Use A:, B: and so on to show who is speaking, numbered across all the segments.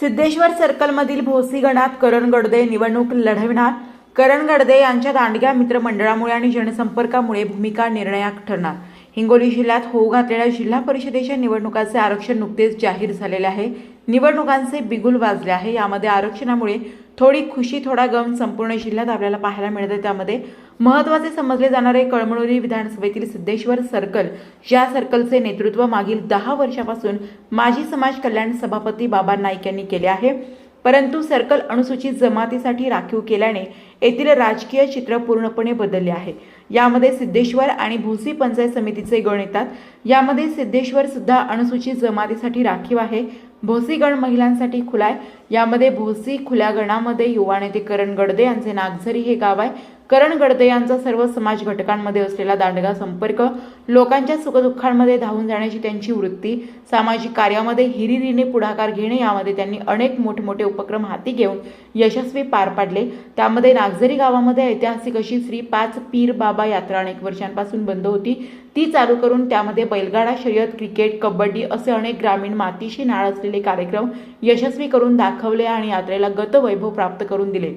A: सिद्धेश्वर सर्कलमधील भोसी गणात करण गडदे निवडणूक लढविणार. करण गडदे यांच्या दांडग्या मित्रमंडळामुळे आणि जनसंपर्कामुळे भूमिका निर्णायक ठरणार. हिंगोली जिल्ह्यात होऊ घातलेल्या जिल्हा परिषदेच्या निवडणुकाचे आरक्षण नुकतेच जाहीर झालेले आहे. निवडणुकांचे बिगुल वाजले आहे. यामध्ये आरक्षणामुळे थोडी खुशी थोडा गम संपूर्ण जिल्ह्यात आपल्याला पाहायला मिळते त्यामध्ये महत्त्वाचे समजले जाणारे कळमनुरी विधानसभेतील सिद्धेश्वर सर्कल या सर्कलचे नेतृत्व मागील दहा वर्षापासून माजी समाज कल्याण सभापती बाबा नाईक यांनी केले आहे. परंतु सर्कल अनुसूचित जमातीसाठी राखीव केल्याने येथील राजकीय चित्र पूर्णपणे बदलले आहे. यामध्ये सिद्धेश्वर आणि भोसी पंचायत समितीचे गण येतात. यामध्ये सिद्धेश्वर सुद्धा अनुसूचित जमातीसाठी राखीव आहे. भोसी गण महिलांसाठी खुला आहे यामध्ये भोसी खुल्या गणामध्ये युवा नेते करण गडदे यांचे नागझरी हे गाव आहे. करण गडदे यांचा सर्व समाज घटकांमध्ये असलेला दांडगा संपर्क लोकांच्या सुखदुःखांमध्ये धावून जाण्याची त्यांची वृत्ती सामाजिक कार्यामध्ये हिरिरीने पुढाकार घेणे यामध्ये त्यांनी अनेक मोठमोठे उपक्रम हाती घेऊन यशस्वी पार पाडले. त्यामध्ये नागझरी गावामध्ये ऐतिहासिक अशी श्री पाच पीर बाबा यात्रा अनेक वर्षांपासून बंद होती. ती चालू करून त्यामध्ये बैलगाडा शर्यत क्रिकेट कबड्डी असे अनेक ग्रामीण मातीशी नाळ असलेले कार्यक्रम यशस्वी करून दाखवले आणि यात्रेला गतवैभव प्राप्त करून दिले.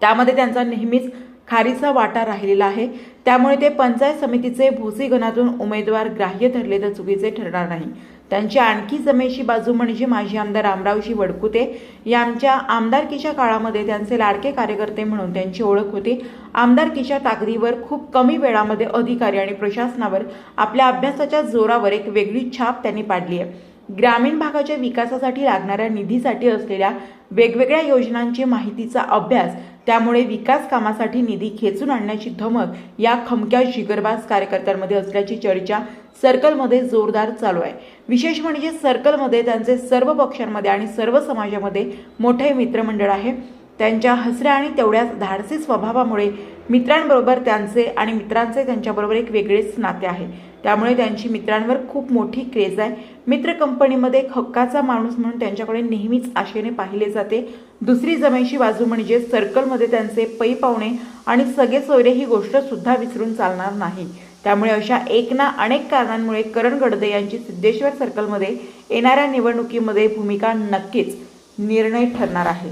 A: त्यामध्ये त्यांचा नेहमीच खारीचा वाटा राहिलेला आहे. त्यामुळे ते पंचायत समितीचे भोसी गणातून उमेदवार ग्राह्य धरले तर चुकीचे ठरणार नाही. त्यांची आणखी जमेची बाजू म्हणजे माजी आमदार रामरावजी वडकुते यांच्या आमदारकीच्या काळामध्ये त्यांचे लाडके कार्यकर्ते म्हणून त्यांची ओळख होती. आमदारकीच्या ताकदीवर खूप कमी वेळामध्ये अधिकारी आणि प्रशासनावर आपल्या अभ्यासाच्या जोरावर एक वेगळी छाप त्यांनी पाडली आहे. ग्रामीण भागाच्या विकासासाठी लागणाऱ्या निधीसाठी असलेल्या वेगवेगळ्या योजनांची माहितीचा अभ्यास त्यामुळे विकास कामासाठी निधी खेचून आणण्याची धमक या खमक्या जिगरबाज कार्यकर्त्यांमध्ये असल्याची चर्चा सर्कलमध्ये जोरदार चालू आहे. विशेष म्हणजे सर्कलमध्ये त्यांचे सर्व पक्षांमध्ये आणि सर्व समाजामध्ये मोठे मित्रमंडळ आहे. त्यांच्या हसऱ्या आणि तेवढ्याच धाडसी स्वभावामुळे मित्रांबरोबर त्यांचे आणि मित्रांचे त्यांच्याबरोबर एक वेगळेच नाते आहे. त्यामुळे त्यांची मित्रांवर खूप मोठी क्रेज आहे. मित्र कंपनीमध्ये एक हक्काचा माणूस म्हणून त्यांच्याकडे नेहमीच आशेने पाहिले जाते. दुसरी जमेची बाजू म्हणजे सर्कलमध्ये त्यांचे पै पावणे आणि सगळे सोयरे ही गोष्ट सुद्धा विसरून चालणार नाही. त्यामुळे अशा एक ना अनेक कारणांमुळे करण गडदे यांची सिद्धेश्वर सर्कलमध्ये येणाऱ्या निवडणुकीमध्ये भूमिका नक्कीच निर्णय ठरणार आहे.